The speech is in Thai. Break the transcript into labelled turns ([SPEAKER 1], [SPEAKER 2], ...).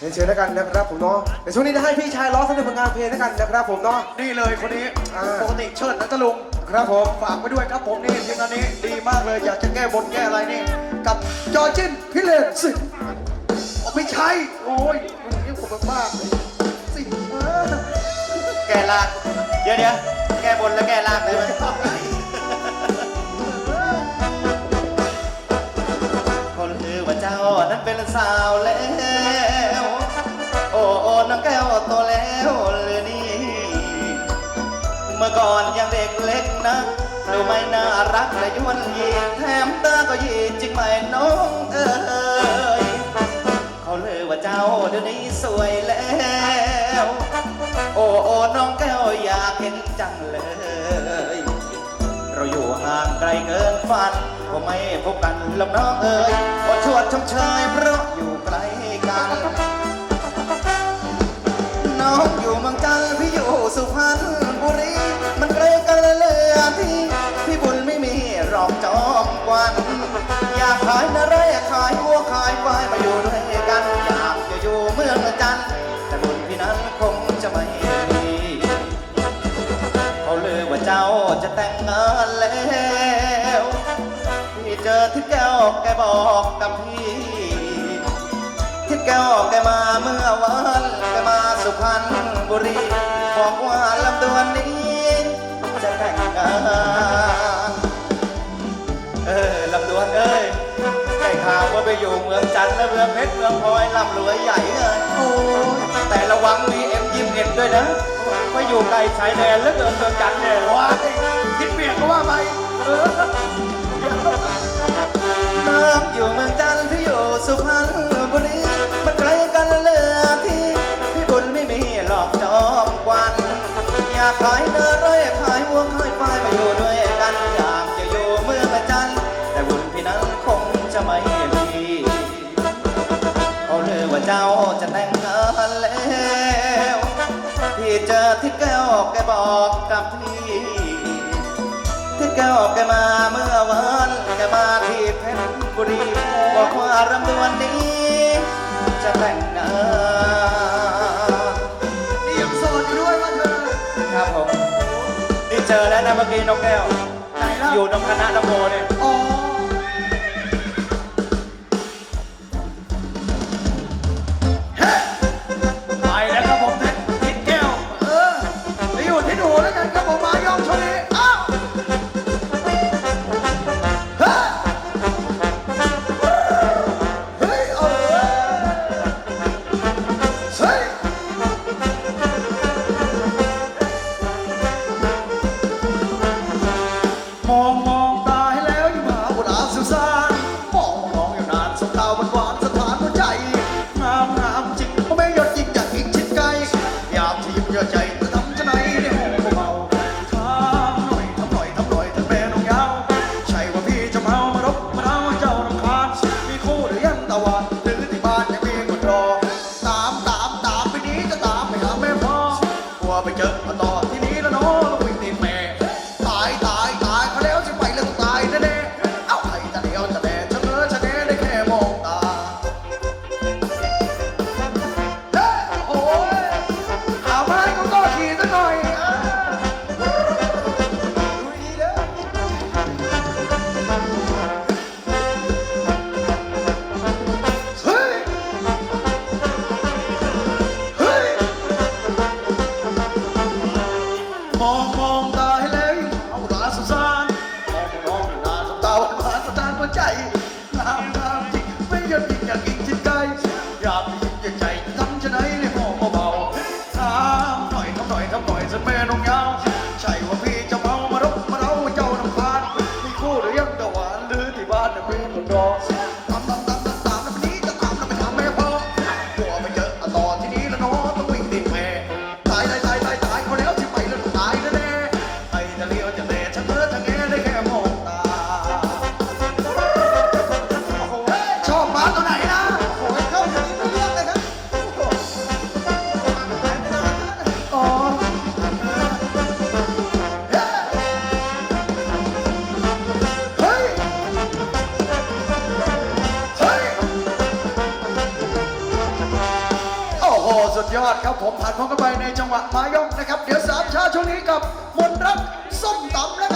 [SPEAKER 1] เรียนเชิญแล้วกันนะครับผมเนาะในช่วงนี้จะให้พี่ชายร้องสักหนึ่งผลงานเพลงแล้วกันนะครับผมเนาะ
[SPEAKER 2] นี่เลยคนนี้
[SPEAKER 1] อ่า
[SPEAKER 2] ปกติเชิดนะตะลุง
[SPEAKER 1] ครับผม
[SPEAKER 2] ฝากไปด้วยครับผมนี่ทีมงานนี้ดีมากเลยอยากจะแก้บนแก้อะไรนี่ กับจอร์จินพิเลนสิโอ้ไม่ใช่โอ้ยนี่ผมมากเลยสิเออ
[SPEAKER 3] แกลากเดี๋ยวเดี๋ยวแกบนแล้วแกลากเลยไหมคนลือว่าเจ้านั้นเป็นสาวแล้วโอ้โอ้น้อง แก้วโตแล้วหรือนี่ เมื่อก่อนยังเด็กเล็กนะดูไม่น่ารักและยวนยีแถมตาก็ยีจริงไหมน้องเอ๋ยเขาเลยว่าเจ้าเดี๋ยวนี้สวยแล้ว โอ้โอ้น้องแก้วอยากเห็นจังเลย เราอยู่ห่างไกลเกินฝันก็ไม่พบกันหรอกน้องเอ๋ยก็ชวดชมเชยเพราะอยู่ แก้วแกบอกกับพี่ ที่แก้วแกมาเมื่อวานแกมาสุพรรณบุรีบอกว่าลำดวนนี้จะแต่งงานเออลำดวนเอ้ยได้ข่าวว่าไปอยู่เมืองจันทร์และเมืองเพชรเมืองพลอยร่ำรวยใหญ่เลย
[SPEAKER 2] โอ้
[SPEAKER 3] แต่ระวังมีเอ็มยิมเอ็นด้วยนะเพราอยู่ไกลชายแดนแล้วเกินเมืองจันทร์เนี่ย
[SPEAKER 2] ว้ายคิดเปียกก็ว่าไปเออ
[SPEAKER 3] น้องอยู่เมืองจันทร์พี่อยู่สุพรรณบุรีมันไกลกันเหลือที่พี่บุญไม่มีหลอกจอมกวัน อยากขายเนื้อร้อยขายวัวขายควายมาอยู่ด้วยกันอยากจะอยู่เมืองจันทร์แต่บุญพี่นั้นคงจะไม่มีเขาเลยว่าเจ้าจะแต่งงานแล้ว พี่เจอที่แก้วแกบอกกับพี่ แกออกแกมาเมื่อวานแกมาที่เพชรบุรีบอกว่ารำดวนนี้ จะแต่งงาน
[SPEAKER 2] นี่ยังโสดอยู่ด้วยว่าเธอ
[SPEAKER 3] ครับผมนี่เจอแล้วนะเมื่อกี้นกแก้ว
[SPEAKER 2] ไหนล่ะ
[SPEAKER 3] อยู่ตรงคณะนโมเนี่ย
[SPEAKER 2] อ๋อาก ครับผมผ่านพ้นกันไปในจังหวะมายกนะครับ เดี๋ยวสามชาช่วงนี้กับมนต์รักส้มตำและ